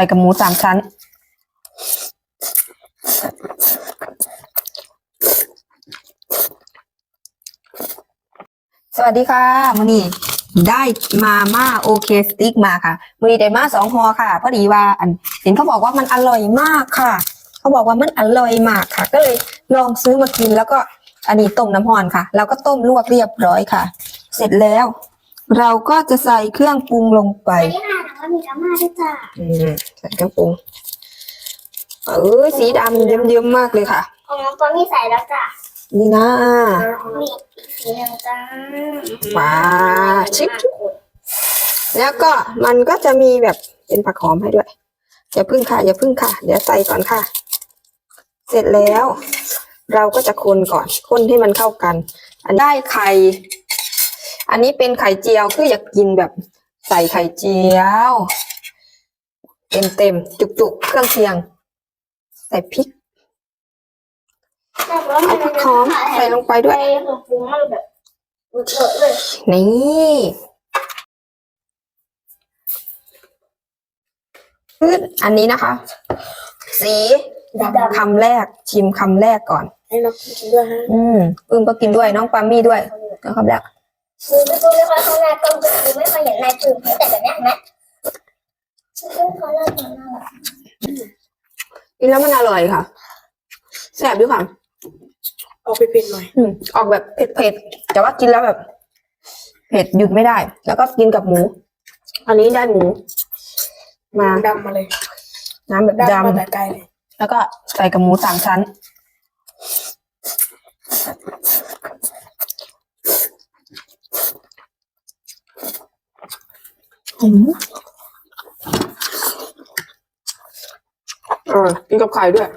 ไปกับหมูสามชั้น สวัสดีค่ะมือนี้ได้มาม่าโอเคสติ๊กมาค่ะมือนี้ได้มาสองห่อค่ะ พอดีว่าอันเห็นเขาบอกว่ามันอร่อยมากค่ะ เขาบอกว่ามันอร่อยมากค่ะ ก็เลยลองซื้อมากินแล้วก็อันนี้ต้มน้ำร้อนค่ะ แล้วก็ต้มลวกเรียบร้อยค่ะ เสร็จแล้ว เราก็จะใส่เครื่องปรุงลงไป นนี้ค่ะแล้วก็มีอาม่าด้วยจ้ะอืมใส่เครื่องปรุงเออสีดำเยิ้มๆมากเลยค่ะของน้องปอมี่ใส่แล้วจ้ะนี่นะมีอีกสีหนึ่งจ้ามาชิคแล้วก็มันก็จะมีแบบเป็นผักหอมให้ด้วยอย่าพึ่งค่ะอย่าพึ่งค่ะ เดี๋ยวใส่ก่อนค่ะ เสร็จแล้ว เราก็จะคนก่อนคนให้มันเข้ากัน อันได้ไข่อันนี้เป็นไข่เจียวคืออยากกินแบบ ใส่ไข่เจียว เต็มเต็มๆจุกๆเครื่องเคียง ใส่พริกเอาผักหอมใส่ลงไปด้วยใส่ผงปรุงมันแบบเยอะเลยนี่พืชอันนี้นะคะ สีดำคำแรกชิมคำแรกก่อนให้น้องกินด้วยฮะอืมปึ้มก็กินด้วยน้องปามี่ด้วยแล้วคำแรก คือไม่รู้ไม่ค่อยข้างหน้ากล้องคือไม่ค่อยเห็นนายปืนแต่แบบนี้เห็นไหมคือเขาเล่ามาน่ารักกินแล้วมันอร่อยค่ะ แซ่บด้วยค่ะออกไปเป็นหน่อยอืมออกแบบเผ็ดๆ แต่ว่ากินแล้วแบบ เผ็ดหยุดไม่ได้ แล้วก็กินกับหมู อันนี้ได้หมู มาดำมาเลย น้ำแบบดำมาดำแต่ไกลเลย แล้วก็ใส่กับหมูสามชั้น เออกินกับไข่ด้วย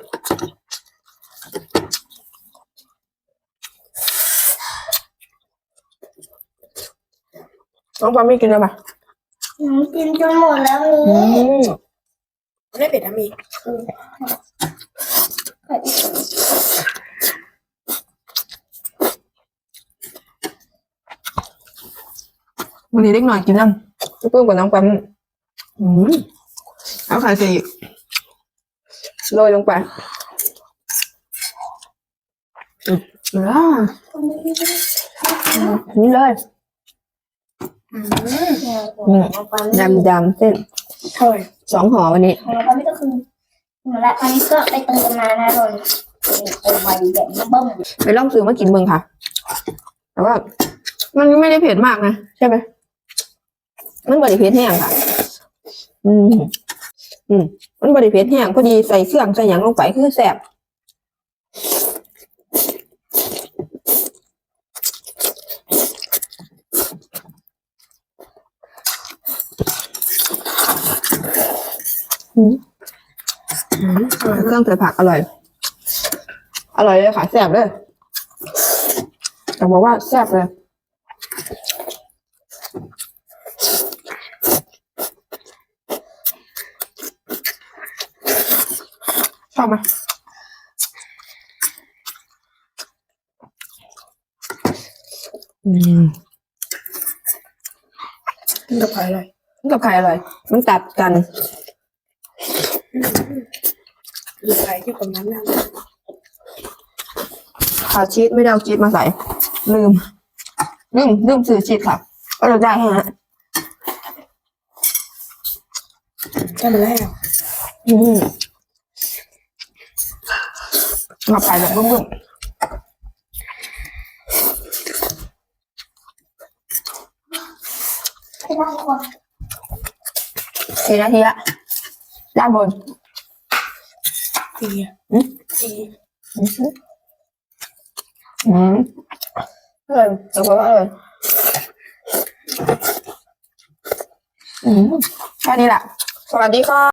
น้องปาไม่กินแล้วปะอืมกินจนหมดแล้วอืนี่มไม่ได้เผ็ดนะมีวันนี้เล็กหน่อยกินน้ำ เพิ่มกับน้องปั๊มอืมเอาไข่ใส่อีกโรยลงไปอืมอ่านี่เลยอืมดำดำเส้นใช่สองห่อวันนี้ของเราไม่ก็คือหนูละอันนี้ก็ไปเติมมานะโดนเติมไวแบบนี้เบิ้มไปลองซื้อมากินเมืองค่ะ แต่ว่า มันไม่ได้เผ็ดมากนะ ใช่ไหม มันบริเผ็ดแห้งค่ะ อืม อืม มันบริเผ็ดแห้งพอดีใส่เครื่องใส่หยังลงไปคือแซ่บอืมอืมเครื่องใส่ผักอร่อย อร่อยเลยค่ะแซ่บเลยแต้องบอกว่าแซ่บเลย ชอบไหมอืมกินกับไข่เลยมันกับไข่อร่อย มันตัดกันหรือไข่ที่ผมน้ำน้ขาชีสไม่ได้เอาชีสมาใส่ ลืม ลืม ลืมซื้อชีสค่ะก็เลยได้แค่นั้นำก็มาแล้วอืม กับไข่แบบบึ้มไม่ได้คนๆทีละทีละด้านบนตีอะอืมตีอืมอืมอร่อยแต่ว่าอร่อยอืมแค่นี้แหละสวัสดีค่ะ